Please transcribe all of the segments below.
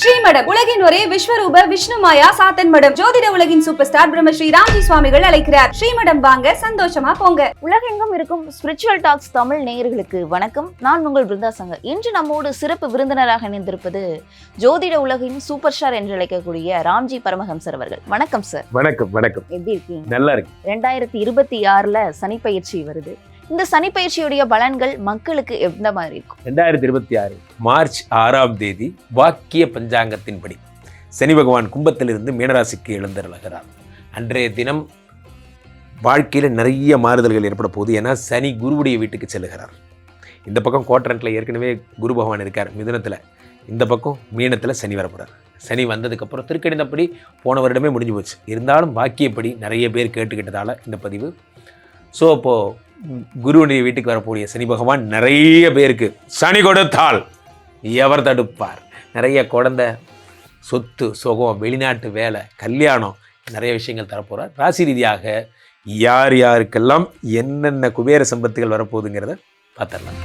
ஸ்ரீமடம் உலகின் ஒரே விஸ்வரூப விஷ்ணுமாயா சாத்தன் மடம் ஜோதிட உலகின் சூப்பர் ஸ்டார் பிரம்மஸ்ரீ ராம்ஜி சுவாமிகள் அழைக்கிறார். ஸ்ரீமடம் வாங்க சந்தோஷமா போங்க. உலகெங்கும் இருக்கும் ஸ்பிரிச்சுவல் டாக்ஸ் தமிழ் நேயர்களுக்கு வணக்கம். நான் உங்கள் பிருந்தா சங்கர் இன்று நம்மோடு சிறப்பு விருந்தினராக இணைந்திருப்பது ஜோதிட உலகின் சூப்பர் ஸ்டார் என்று அழைக்கக்கூடிய ராம்ஜி பரமஹம்சர் அவர்கள். வணக்கம் சார் வணக்கம் வணக்கம். எப்படி இருக்கீங்க? நல்லா இருக்கு ரெண்டாயிரத்தி இருபத்தி ஆறுல சனிப்பயிற்சி வருது. இந்த சனி பயிற்சியுடைய பலன்கள் மக்களுக்கு எந்த மாதிரி இருக்கும்? ரெண்டாயிரத்தி இருபத்தி ஆறு மார்ச் ஆறாம் தேதி வாக்கிய பஞ்சாங்கத்தின்படி சனி பகவான் கும்பத்திலிருந்து மீனராசிக்கு எழுந்தருளுகிறார். அன்றைய தினம் வாழ்க்கையில் நிறைய மாறுதல்கள் ஏற்பட போகுது. ஏன்னா சனி குருவுடைய வீட்டுக்கு செல்லுகிறார். இந்த பக்கம் கோட்டரண்டில் ஏற்கனவே குரு பகவான் இருக்கார் மிதுனத்தில். இந்த பக்கம் மீனத்தில் சனி வரப்படுறார் சனி வந்ததுக்கப்புறம் திருக்கணிதப்படி போன வருடமே முடிஞ்சு போச்சு. இருந்தாலும் வாக்கியப்படி நிறைய பேர் கேட்டுக்கிட்டதால் இந்த பதிவு. ஸோ அப்போது குருவுடைய வீட்டுக்கு வரக்கூடிய சனி பகவான் நிறைய பேருக்கு சனி கொடுத்தால் எவர் தடுப்பார். நிறைய குழந்தை சொத்து சுகம் வெளிநாட்டு வேலை கல்யாணம் நிறைய விஷயங்கள் தரப்போகிறார் ராசி ரீதியாக யார் யாருக்கெல்லாம் என்னென்ன குபேர சம்பத்துகள் வரப்போகுதுங்கிறத பார்த்துடலாம்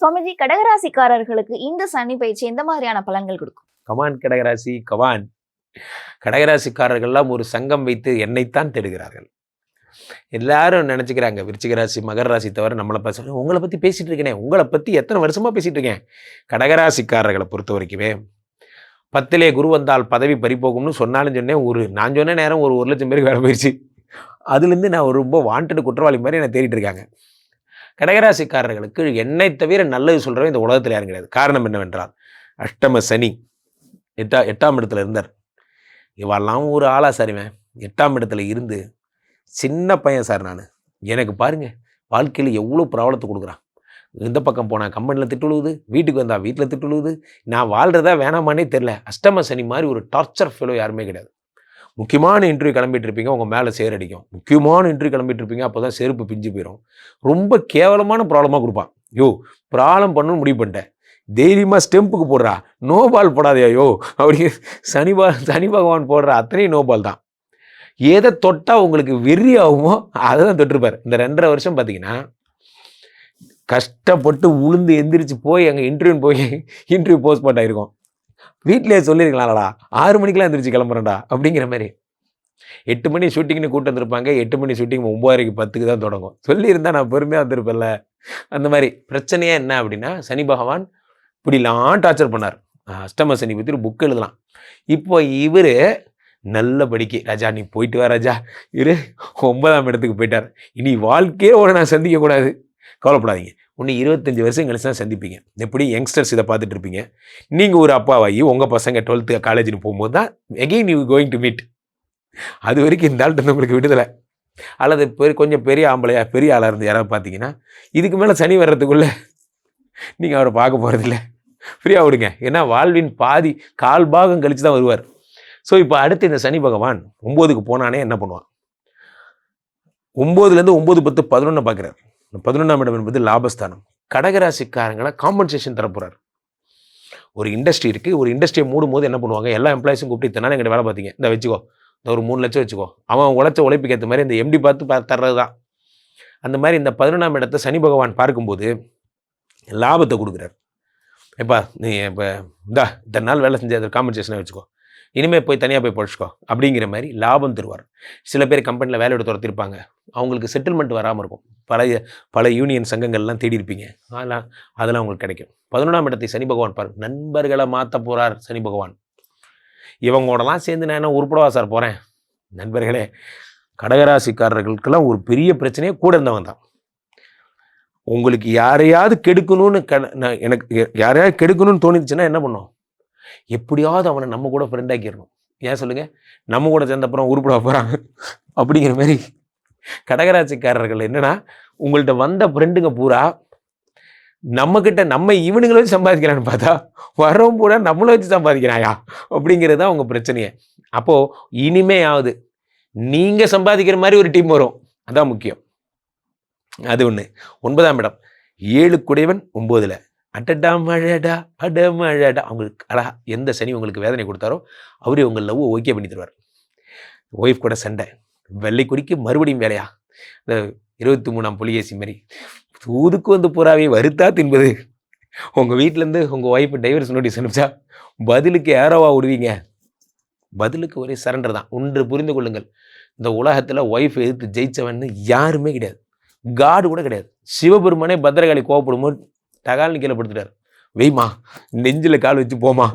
சுவாமிஜி கடகராசிக்காரர்களுக்கு இந்த சனி பயிற்சி எந்த மாதிரியான பலன்கள் கொடுக்கும்? கமான் கடகராசி கமான் கடகராசிக்காரர்கள்லாம் ஒரு சங்கம் வைத்து என்னைத்தான் தேடுகிறார்கள். எல்லாரும் நினச்சிக்கிறாங்க விருச்சிக ராசி மகர ராசி தவிர நம்மளை பேச உங்களை பற்றி பேசிகிட்டு இருக்கேனே உங்களை பற்றி எத்தனை வருஷமாக பேசிகிட்டு இருக்கேன்? கடகராசிக்காரர்களை பொறுத்த வரைக்குமே பத்திலே குரு வந்தால் பதவி பறிப்போகும்னு சொன்னாலும் சொன்னேன் ஒரு நான் சொன்ன நேரம் ஒரு ஒரு லட்சம் பேருக்கு வேலை போயிடுச்சு அதுலேருந்து நான் ரொம்ப வாண்டட் குற்றவாளி மாதிரி என்னை தேடிட்டு இருக்காங்க. கடகராசிக்காரர்களுக்கு என்னை தவிர நல்லது சொல்கிறவன் இந்த உலகத்தில் யாரும் கிடையாது. காரணம் என்னவென்றால் அஷ்டம சனி எட்டா எட்டாம் இடத்துல இருந்தார். இவெல்லாம் ஒரு ஆளா சரிவன் எட்டாம் இடத்துல இருந்து சின்ன பையன் சார் நான். எனக்கு பாருங்கள் வாழ்க்கையில் எவ்வளோ ப்ராப்ளத்தை கொடுக்குறான். இந்த பக்கம் போனால் கம்பெனியில் திட்டுழுவுது வீட்டுக்கு வந்தால் வீட்டில் திட்டுழுவுது நான் வாழ்கிறதா வேணாமானே தெரில அஷ்டம சனி மாதிரி ஒரு டார்ச்சர் ஃபெலோ யாருமே கிடையாது. முக்கியமான இன்டர்வியூ கிளம்பிட்டு இருப்பீங்க உங்கள் மேலே சேர் அடிக்கும். முக்கியமான இன்டர்வியூ கிளம்பிட்டு இருப்பீங்க அப்போ தான் செருப்பு பிஞ்சு போயிடும் ரொம்ப கேவலமான ப்ராப்ளமாக கொடுப்பான். யோ ப்ராப்ளம் பண்ணணும்னு முடிவு பண்ணிட்டேன். தைரியமாக ஸ்டெம்புக்கு போடுறா. நோ பால் போடாதே ஐயோ. அப்படி சனி பா சனி பகவான் போடுற அத்தனையும் நோ பால் தான். எதை தொட்டால் உங்களுக்கு வெறி ஆகுமோ அதை தான் தொட்டிருப்பார். இந்த ரெண்டரை வருஷம் பார்த்தீங்கன்னா கஷ்டப்பட்டு உளுந்து எந்திரிச்சு போய் அங்கே இன்டர்வியூ போய் இன்டர்வியூ போஸ்ட்மார்ட் ஆயிருக்கும். வீட்டிலேயே சொல்லியிருக்கலாம்லடா. ஆறு மணிக்கெலாம் எந்திரிச்சு கிளம்புறேன்டா அப்படிங்கிற மாதிரி. எட்டு மணி ஷூட்டிங்னு கூட்டு வந்திருப்பாங்க. எட்டு மணி ஷூட்டிங் ஒம்பதரைக்கு பத்துக்கு தான் தொடங்கும். சொல்லியிருந்தா நான் பெருமையாக வந்திருப்பேன்ல. அந்த மாதிரி. பிரச்சனையே என்ன அப்படின்னா சனி பகவான் இப்படிலாம் டார்ச்சர் பண்ணார். அஷ்டம சனி பற்றி ஒரு புக் எழுதலாம். இப்போ இவர் நல்லபடிக்கு ராஜா நீ போயிட்டு வா ராஜா. இரு ஒன்பதாம் இடத்துக்கு போயிட்டார். இனி வாழ்க்கையே உடனே நான் சந்திக்கக்கூடாது கவலைப்படாதீங்க. ஒன்று இருபத்தஞ்சி வருஷம் கழிச்சு தான் சந்திப்பீங்க. எப்படி யங்ஸ்டர்ஸ் இதை பார்த்துட்டு இருப்பீங்க? நீங்கள் ஒரு அப்பாவாகி உங்கள் பசங்க டுவெல்த்து காலேஜ்னு போகும்போது தான் again you going to meet அது வரைக்கும் இந்த ஆள்கிட்ட உங்களுக்கு விடுதலை. அல்லது பெரிய கொஞ்சம் பெரிய ஆம்பளையா பெரிய ஆளாக இருந்து யாராவது பார்த்தீங்கன்னா இதுக்கு மேலே சனி வர்றதுக்குள்ளே நீங்கள் அவரை பார்க்க போகிறதில்ல ஃப்ரீயாக விடுங்க ஏன்னா வாழ்வின் பாதி கால் பாகம் கழித்து தான் வருவார். ஸோ இப்போ அடுத்து இந்த சனி பகவான் ஒம்போதுக்கு போனானே என்ன பண்ணுவான்? ஒம்போதுலேருந்து ஒம்பது பத்து பதினொன்று பார்க்குறார். பதினொன்றாம் இடம் என்பது லாபஸ்தானம். கடகராசிக்காரங்களை காம்பன்சேஷன் தரப்போகிறார் ஒரு இண்டஸ்ட்ரி இருக்குது ஒரு இண்டஸ்ட்ரியை மூடும் போது என்ன பண்ணுவாங்க? எல்லா எம்ப்ளாயிஸும் கூப்பிட்டு இத்தனை நாள் எங்கிட்ட வேலை பார்த்தீங்க. இந்த வச்சுக்கோ. இந்த ஒரு மூணு லட்சம் வச்சுக்கோ. அவன் உழைச்ச உழைப்புக்கு ஏற்ற மாதிரி இந்த எம்டி பார்த்து தர்றது தான் அந்த மாதிரி இந்த பதினொன்றாம் இடத்தை சனி பகவான் பார்க்கும்போது லாபத்தை கொடுக்குறாரு. எப்பா நீ இப்போ இந்தா இத்தனை நாள் வேலை செஞ்சு அதை காம்பன்சேஷனாக வச்சுக்கோ. இனிமேல் போய் தனியாக போய் படிச்சுக்கோ அப்படிங்கிற மாதிரி லாபம் தருவார். சில பேர் கம்பெனியில் வேலையோட துரத்திருப்பாங்க. அவங்களுக்கு செட்டில்மெண்ட் வராமல் இருக்கும். பழைய பல யூனியன் சங்கங்கள்லாம் தேடி இருப்பீங்க. அதெல்லாம் அதெல்லாம் உங்களுக்கு கிடைக்கும். பதினொன்றாம் இடத்தை சனி பகவான் பார் நண்பர்களை மாற்ற போகிறார் சனி பகவான். இவங்களோடலாம் சேர்ந்து நான் என்ன உருப்படவா சார் போகிறேன் நண்பர்களே கடகராசிக்காரர்களுக்கெல்லாம் ஒரு பெரிய பிரச்சனையே கூட இருந்தவன் தான். உங்களுக்கு யாரையாவது கெடுக்கணும்னு க எனக்கு யாரையாவது கெடுக்கணும்னு தோணிச்சுன்னா என்ன பண்ணும்? எப்படியாவது அவனை நம்ம கூட ஃப்ரெண்டாக்கிடணும் ஏன் சொல்லுங்க? நம்ம கூட சேர்ந்த அப்புறம் உருப்பிட போகிறாங்க அப்படிங்கிற மாதிரி கடகராட்சிக்காரர்கள் என்னென்னா உங்கள்கிட்ட வந்த ஃப்ரெண்டுங்க பூரா நம்மக்கிட்ட நம்ம இவனுங்களை வச்சு சம்பாதிக்கிறான்னு பார்த்தா வரவும் பூரா நம்மளை வச்சு சம்பாதிக்கிறாயா? அப்படிங்கிறது தான் உங்கள் பிரச்சனையே. அப்போது ஆகுது நீங்கள் சம்பாதிக்கிற மாதிரி ஒரு டீம் வரும். அதான் முக்கியம். அது ஒன்று ஒன்பதாம் இடம். ஏழு குடைவன் ஒம்போதில். அடடா மழடா அட மழடா. அவங்களுக்கு அழகா எந்த சனி உங்களுக்கு வேதனை கொடுத்தாரோ அவரே உங்கள் லவ் ஓகே பண்ணி தருவார் ஒய்ஃப் கூட சண்டை. வெள்ளை கொடிக்கு மறுபடியும் வேலையா? இந்த இருபத்தி மூணாம் புலிகேசி மாதிரி. தூதுக்கு வந்து புறாவை வருத்தா தின்பது. உங்கள் வீட்டிலேருந்து உங்கள் ஒய்ஃப் டைவர்ஸ் நோட்டீஸ் அனுப்பிச்சா பதிலுக்கு யாரோவா விடுவீங்க. பதிலுக்கு ஒரே சரண்டர் தான். ஒன்று புரிந்து கொள்ளுங்கள். இந்த உலகத்தில் ஒய்ஃப் எதிர்த்து ஜெயிச்சவன்னு யாருமே கிடையாது. காடு கூட கிடையாது. சிவபெருமானே பத்திரகாளி கோவப்படும்போது தகால்னு கீழே படுத்துட்டார். வெய்மா நெஞ்சில் கால் வச்சு போமா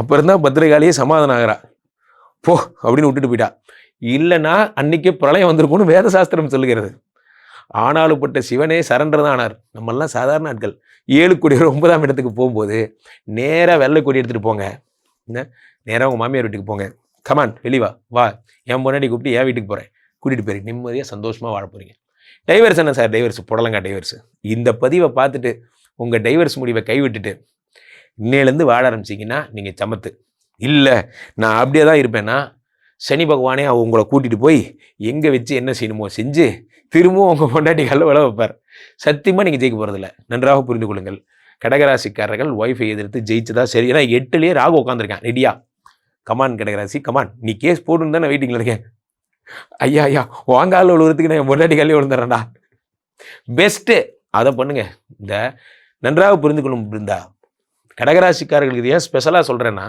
அப்புறம் தான் பத்திரகாளியே சமாதானம் ஆகிறா. போ அப்படின்னு விட்டுட்டு போயிட்டா. இல்லைன்னா அன்னைக்கே பிரளயம் வந்திருக்கும்னு வேத சாஸ்திரம் சொல்லுகிறது. ஆனாலும் பட்ட சிவனே சரண்டர் தான் ஆனார். நம்மெல்லாம் சாதாரண ஆட்கள். ஏழு கோடி ஒன்பதாம் இடத்துக்கு போகும்போது நேராக வெள்ளை கொடி எடுத்துகிட்டு போங்க. என்ன? நேராக உங்கள் மாமியார் வீட்டுக்கு போங்க. கமான் வெளிவா வா. என் முன்னாடி கூப்பிட்டு என் வீட்டுக்கு போகிறேன் கூட்டிகிட்டு போயிரு. நிம்மதியாக சந்தோஷமாக வாழ போகிறீங்க டைவர்ஸ் என்ன சார் டைவர்ஸ் புடலங்கா டைவர்ஸ் இந்த பதிவை பார்த்துட்டு உங்கள் டைவர்ஸ் முடிவை கைவிட்டுட்டு இன்னையிலேருந்து வாழ ஆரம்பிச்சிங்கன்னா நீங்கள் சமத்து. இல்லை நான் அப்படியே தான் இருப்பேன்னா சனி பகவானே அவ உங்களை கூட்டிகிட்டு போய் எங்கே வச்சு என்ன செய்யணுமோ செஞ்சு திரும்பவும் உங்கள் பொண்டாட்டி கல்ல விளை வைப்பார். சத்தியமாக நீங்கள் ஜெயிக்க போகிறதில்ல நன்றாக புரிந்து கொள்ளுங்கள். கடகராசிக்காரர்கள் ஒய்ஃபை எதிர்த்து ஜெயிச்சதா சரி. ஏன்னா எட்டுலேயே ராகு உட்காந்துருக்கான் ரெடியா கமான் கடகராசி கமான் நீ கேஸ் போட்டுன்னு தான் நான் வெயிட்டிங்கில் இருக்கேன். ஐயா ஐயா வாங்கால விழுவுறதுக்கு நான் என் கல்வி கல்லே விழுந்துடுறேன்டா. பெஸ்ட்டு அதை பண்ணுங்க. இந்த நன்றாக புரிந்து கொள்ளும் பிருந்தா. கடகராசிக்காரர்களுக்கு இது ஏன் ஸ்பெஷலாக சொல்கிறேன்னா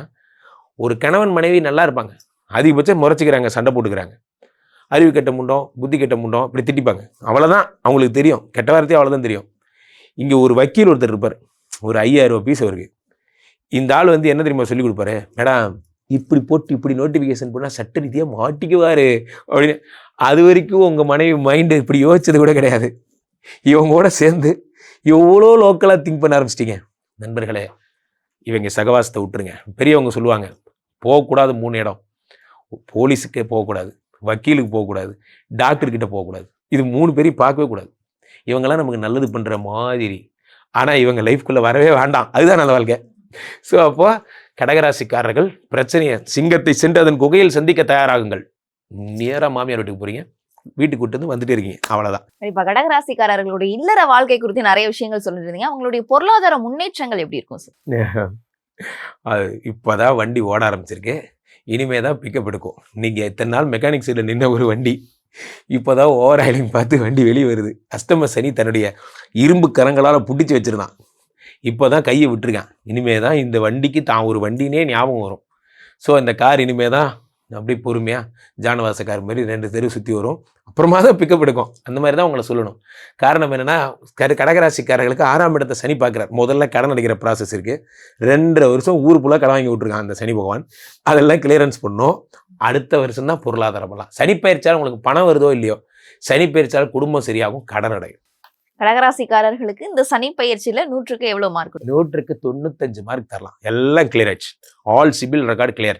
ஒரு கணவன் மனைவி நல்லா இருப்பாங்க. அதிகபட்சம் முறைச்சிக்கிறாங்க சண்டை போட்டுக்கிறாங்க. அறிவு கெட்ட முண்டோம் புத்தி கெட்ட முண்டோம் இப்படி திட்டிப்பாங்க. அவ்வளோதான் அவங்களுக்கு தெரியும். கெட்ட வார்த்தையும் அவ்வளோதான் தெரியும். இங்கே ஒரு வக்கீல் ஒருத்தர் இருப்பார். ஒரு ஐயாயிரம் ரூபா பீஸ் அவருக்கு. இந்த ஆள் வந்து என்ன தெரியுமா சொல்லி கொடுப்பாரு? மேடம் இப்படி போட்டு இப்படி நோட்டிஃபிகேஷன் பண்ணால் சட்ட ரீதியாக மாட்டிக்குவாரு. அப்படின்னு அது வரைக்கும் உங்கள் மனைவி மைண்டு இப்படி யோசிச்சது கூட கிடையாது. இவங்களோட சேர்ந்து எவ்வளோ லோக்கலாக திங்க் பண்ண ஆரம்பிச்சிட்டிங்க. நண்பர்களே இவங்க சகவாசத்தை விட்டுருங்க. பெரியவங்க சொல்லுவாங்க போகக்கூடாது மூணு இடம். போலீஸுக்கே போகக்கூடாது வக்கீலுக்கு போகக்கூடாது டாக்டர்கிட்ட போகக்கூடாது. இது மூணு பேரையும் பார்க்கவே கூடாது. இவங்கெல்லாம் நமக்கு நல்லது பண்ணுற மாதிரி. ஆனால் இவங்க லைஃப்குள்ளே வரவே வேண்டாம். அதுதான் நல்ல வாழ்க்கை. ஸோ அப்போ கடகராசிக்காரர்கள் பிரச்சனையை சிங்கத்தை சென்று அதன் குகையில் சந்திக்க தயாராகுங்கள். நேராக மாமியார் வீட்டுக்கு போகிறீங்க வீட்டுக்கு கூட்டு வந்து வந்துட்டே இருக்கீங்க. அவ்வளோதான் இப்ப கடகராசிக்காரர்களுடைய இல்லற வாழ்க்கை குறித்து நிறைய விஷயங்கள் சொல்லிட்டு இருந்தீங்க. அவங்களுடைய பொருளாதார முன்னேற்றங்கள் எப்படி இருக்கும் சார் அது இப்போதான் வண்டி ஓட ஆரம்பிச்சிருக்கு இனிமே தான் பிக்கப் எடுக்கும். நீங்கள் இத்தனை நாள் மெக்கானிக் சைடில் நின்ன ஒரு வண்டி இப்போதான் ஓவர் ஆயிலிங் பார்த்து வண்டி வெளியே வருது. அஷ்டம சனி தன்னுடைய இரும்பு கரங்களால் பிடிச்சி வச்சிருந்தான். இப்போ தான் கையை விட்டுருக்கான். இனிமே தான் இந்த வண்டிக்கு தான் ஒரு வண்டினே ஞாபகம் வரும். ஸோ இந்த கார் இனிமே தான் அப்படியே பொறுமையாக ஜானவாச கார் மாதிரி ரெண்டு தெரு சுற்றி வரும். அப்புறமா தான் பிக்கப் எடுக்கும். அந்த மாதிரி தான் உங்களை சொல்லணும். காரணம் என்னென்னா கட கடகராசிக்காரர்களுக்கு ஆறாம் இடத்தை சனி பார்க்குறார். முதல்ல கடன் அடிக்கிற ப்ராசஸ் இருக்குது ரெண்டரை வருஷம் ஊர் ஃபுல்லாக கடன் வாங்கி விட்ருக்கான் அந்த சனி பகவான். அதெல்லாம் கிளியரன்ஸ் பண்ணும். அடுத்த வருஷம் தான் பொருளாதாரம் பண்ணலாம் சனி பயிற்சியால் உங்களுக்கு பணம் வருதோ இல்லையோ சனி பயிற்சியால் குடும்பம் சரியாகும் கடன் அடையும். கடகராசிக்காரர்களுக்கு இந்த சனி பயிற்சியில நூற்றுக்கு எவ்வளவு மார்க் நூற்றுக்கு தொண்ணூத்தஞ்சு மார்க் தரலாம். எல்லாம் கிளியர் ஆச்சு ஆல் சிபில் ரெக்கார்டு கிளியர்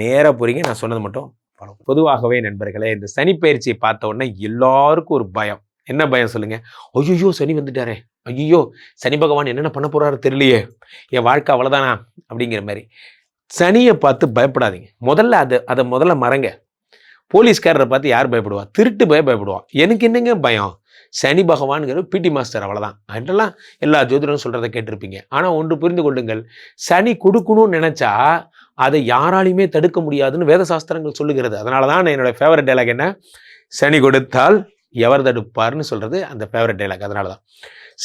நேராக போறீங்க. நான் சொன்னது மட்டும் பொதுவாகவே நண்பர்களே இந்த சனி பயிற்சியை பார்த்த உடனே எல்லாருக்கும் ஒரு பயம். என்ன பயம் சொல்லுங்க? ஐயோ சனி வந்துட்டாரே. ஐயோ சனி பகவான் என்னென்ன பண்ண போறாரு தெரியலையே. என் வாழ்க்கை அவ்வளோதானா அப்படிங்கிற மாதிரி. சனியை பார்த்து பயப்படாதீங்க. முதல்ல அதை அதை முதல்ல மறங்க. போலீஸ்காரரை பார்த்து யார் பயப்படுவா? திருட்டு பய பயப்படுவா. எனக்கு என்னங்க பயம்? சனி பகவான்கிற பிடி மாஸ்டர் அவ்வளோதான் அதெல்லாம் எல்லா ஜோதிடரும் சொல்கிறத கேட்டிருப்பீங்க. ஆனால் ஒன்று புரிந்து கொள்ளுங்கள். சனி கொடுக்கணும்னு நினச்சா அதை யாராலையுமே தடுக்க முடியாதுன்னு வேத சாஸ்திரங்கள் சொல்லுகிறது. அதனால தான் என்னோட ஃபேவரட் டைலாக் என்ன? சனி கொடுத்தால் எவர் தடுப்பார்னு சொல்கிறது அந்த ஃபேவரட் டைலாக் அதனால தான்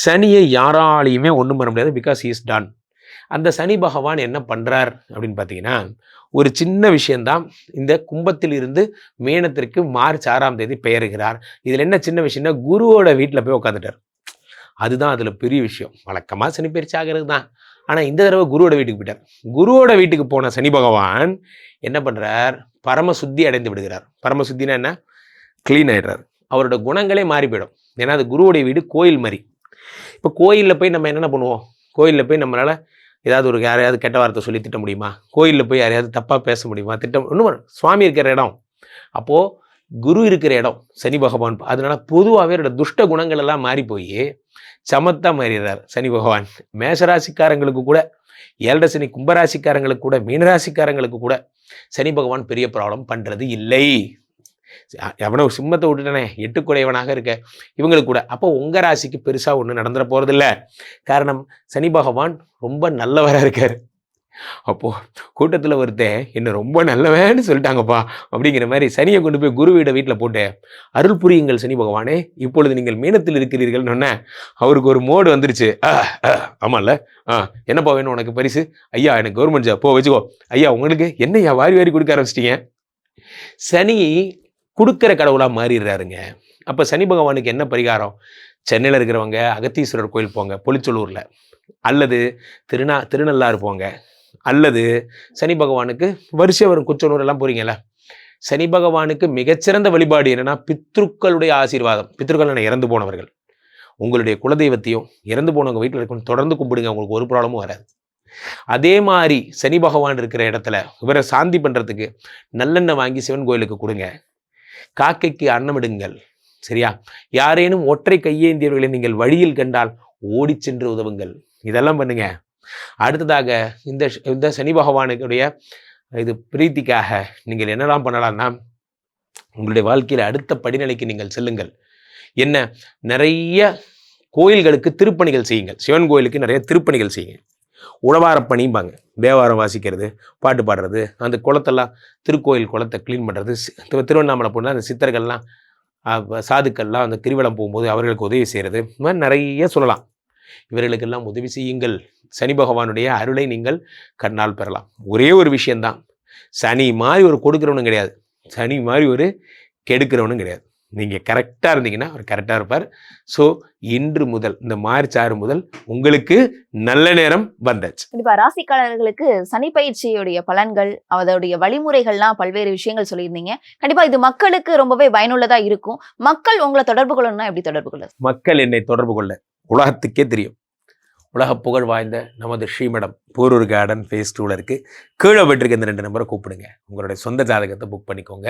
சனியை யாராலையுமே ஒன்றும் பண்ண முடியாது பிகாஸ் இஸ் டன் அந்த சனி பகவான் என்ன பண்ணுறார் அப்படின்னு பார்த்தீங்கன்னா ஒரு சின்ன விஷயந்தான் இந்த கும்பத்தில் இருந்து மீனத்திற்கு மார்ச் ஆறாம் தேதி பெயருகிறார். இதில் என்ன சின்ன விஷயம்னா குருவோட வீட்டில் போய் உட்காந்துட்டார் அதுதான் அதில் பெரிய விஷயம். வழக்கமாக சனி பயிற்சி ஆகிறது தான். ஆனால் இந்த தடவை குருவோட வீட்டுக்கு போயிட்டார். குருவோட வீட்டுக்கு போன சனி பகவான் என்ன பண்ணுறார் பரம சுத்தி அடைந்து விடுகிறார். பரம சுத்தினா என்ன? க்ளீன் ஆகிடுறார் அவரோட குணங்களே மாறி போயிடும். ஏன்னா அது குருவோடைய வீடு கோயில் மாதிரி. இப்போ கோயிலில் போய் நம்ம என்னென்ன பண்ணுவோம்? கோயிலில் போய் நம்மளால் ஏதாவது ஒரு யாரையாவது கெட்ட வார்த்தை சொல்லி திட்ட முடியுமா? கோயிலில் போய் யாரையாவது தப்பாக பேச முடியுமா? திட்டம் இன்னும் சுவாமி இருக்கிற இடம். அப்போது குரு இருக்கிற இடம் சனி பகவான். அதனால பொதுவாகவே அவரோட துஷ்ட குணங்கள் எல்லாம் மாறி போய் சமத்தா மாறிடுறார் சனி பகவான். மேஷராசிக்காரங்களுக்கு கூட ஏழரை சனி கும்பராசிக்காரங்களுக்கு கூட மீனராசிக்காரங்களுக்கு கூட சனி பகவான் பெரிய ப்ராப்ளம் பண்ணுறது இல்லை. எவனோ சிம்மத்தை விட்டுட்டனே எட்டுக்குடையவனாக இருக்க. இவங்களுக்கு கூட. அப்போ உங்கள் ராசிக்கு பெருசாக ஒன்றும் நடந்துட போகிறதில்ல காரணம் சனி பகவான் ரொம்ப நல்லவராக இருக்கார். அப்போது கூட்டத்தில் ஒருத்தன் என்னை ரொம்ப நல்லவேன்னு சொல்லிட்டாங்கப்பா அப்படிங்கிற மாதிரி சனியை கொண்டு போய் குருவிட வீட்டில் போட்டு அருள் புரியுங்கள் சனி பகவானே இப்பொழுது நீங்கள் மீனத்தில் இருக்கிறீர்கள்னு அவருக்கு ஒரு மோடு வந்துருச்சு. ஆமாம்ல ஆ, என்னப்பா வேணும் உனக்கு பரிசு? ஐயா எனக்கு கவர்மெண்ட் ஜாப் போ வச்சுக்கோ. ஐயா உங்களுக்கு என்னய்யா வாரி வாரி கொடுக்க ஆரம்பிச்சிட்டீங்க? சனி கொடுக்குற கடவுளாக மாறிடுறாருங்க. அப்போ சனி பகவானுக்கு என்ன பரிகாரம்? சென்னையில் இருக்கிறவங்க அகத்தீஸ்வரர் கோயில் போங்க பொலிச்சலூரில் அல்லது திருநா திருநள்ளாறு போங்க. அல்லது சனி பகவானுக்கு வருஷம் வரும் குச்சனூர் எல்லாம் போகிறீங்களா சனி பகவானுக்கு மிகச்சிறந்த வழிபாடு என்னென்னா பித்ருக்களுடைய ஆசீர்வாதம். பித்ருக்கள் இறந்து போனவர்கள். உங்களுடைய குலதெய்வத்தையும் இறந்து போனவங்க வீட்டில் இருக்கணும் தொடர்ந்து கும்பிடுங்க உங்களுக்கு ஒரு ப்ராப்ளமும் வராது. அதே மாதிரி சனி பகவான் இருக்கிற இடத்துல இவரை சாந்தி பண்ணுறதுக்கு நல்லெண்ணெய் வாங்கி சிவன் கோயிலுக்கு கொடுங்க. காக்கைக்கு அன்னமிடுங்கள். சரியா? யாரேனும் ஒற்றை கையேந்தியவர்களை நீங்கள் வழியில் கண்டால் ஓடிச் சென்று உதவுங்கள். இதெல்லாம் பண்ணுங்க. அடுத்ததாக இந்த இந்த சனி பகவானுடைய இது பிரீத்திக்காக நீங்கள் என்னெல்லாம் பண்ணலாம்னா உங்களுடைய வாழ்க்கையில் அடுத்த படிநிலைக்கு நீங்கள் செல்லுங்கள். என்ன? நிறைய கோயில்களுக்கு திருப்பணிகள் செய்யுங்கள். சிவன் கோயிலுக்கு நிறைய திருப்பணிகள் செய்யுங்க உழவார பணிம்பாங்க தேவாரம் வாசிக்கிறது பாட்டு பாடுறது அந்த குளத்தெல்லாம் திருக்கோயில் குளத்தை க்ளீன் பண்ணுறது திருவண்ணாமலை போனால் அந்த சித்தர்கள்லாம் சாதுக்கள்லாம் அந்த கிரிவலம் போகும்போது அவர்களுக்கு உதவி செய்கிறது இந்த மாதிரி நிறைய சொல்லலாம். இவர்களுக்கெல்லாம் உதவி செய்யுங்கள். சனி பகவானுடைய அருளை நீங்கள் கண்ணால் பெறலாம். ஒரே ஒரு விஷயந்தான் சனி மாதிரி ஒரு கொடுக்குறவனும் கிடையாது. சனி மாதிரி ஒரு கெடுக்கிறவனும் கிடையாது. நீங்கள் கரெக்டாக இருந்தீங்கன்னா அவர் கரெக்டாக இருப்பார். ஸோ இன்று முதல் இந்த மார்ச் ஆறு முதல் உங்களுக்கு நல்ல நேரம் வந்தாச்சு. கண்டிப்பா ராசிக்காரர்களுக்கு சனி பயிற்சியுடைய பலன்கள் அதோடைய வழிமுறைகள்லாம் பல்வேறு விஷயங்கள் சொல்லியிருந்தீங்க. கண்டிப்பா இது மக்களுக்கு ரொம்பவே பயனுள்ளதா இருக்கும். மக்கள் உங்களை தொடர்பு கொள்ளணும்னா எப்படி தொடர்பு கொள்ள? மக்கள் என்னை தொடர்பு கொள்ள. உலகத்துக்கே தெரியும். உலக புகழ் வாய்ந்த நமது ஸ்ரீமடம் போரூர் கார்டன் ஃபேஸ் டூவில் இருக்குது கீழே போயிட்டுருக்க இந்த ரெண்டு நம்பரை கூப்பிடுங்க. உங்களுடைய சொந்த ஜாதகத்தை புக் பண்ணிக்கோங்க.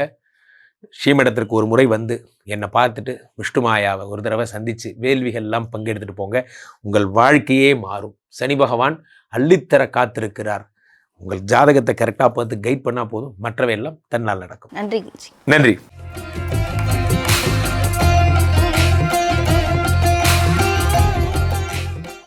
ஸ்ரீமடத்திற்கு ஒரு முறை வந்து என்னை பார்த்துட்டு விஷ்ணுமாயாவை ஒரு தடவை சந்தித்து வேள்விகள்லாம் பங்கெடுத்துட்டு போங்க. உங்கள் வாழ்க்கையே மாறும். சனி பகவான் அள்ளித்தர காத்திருக்கிறார். உங்கள் ஜாதகத்தை கரெக்டாக பார்த்து கைட் பண்ணால் போதும். மற்றவையெல்லாம் தன்னால் நடக்கும். நன்றி நன்றி.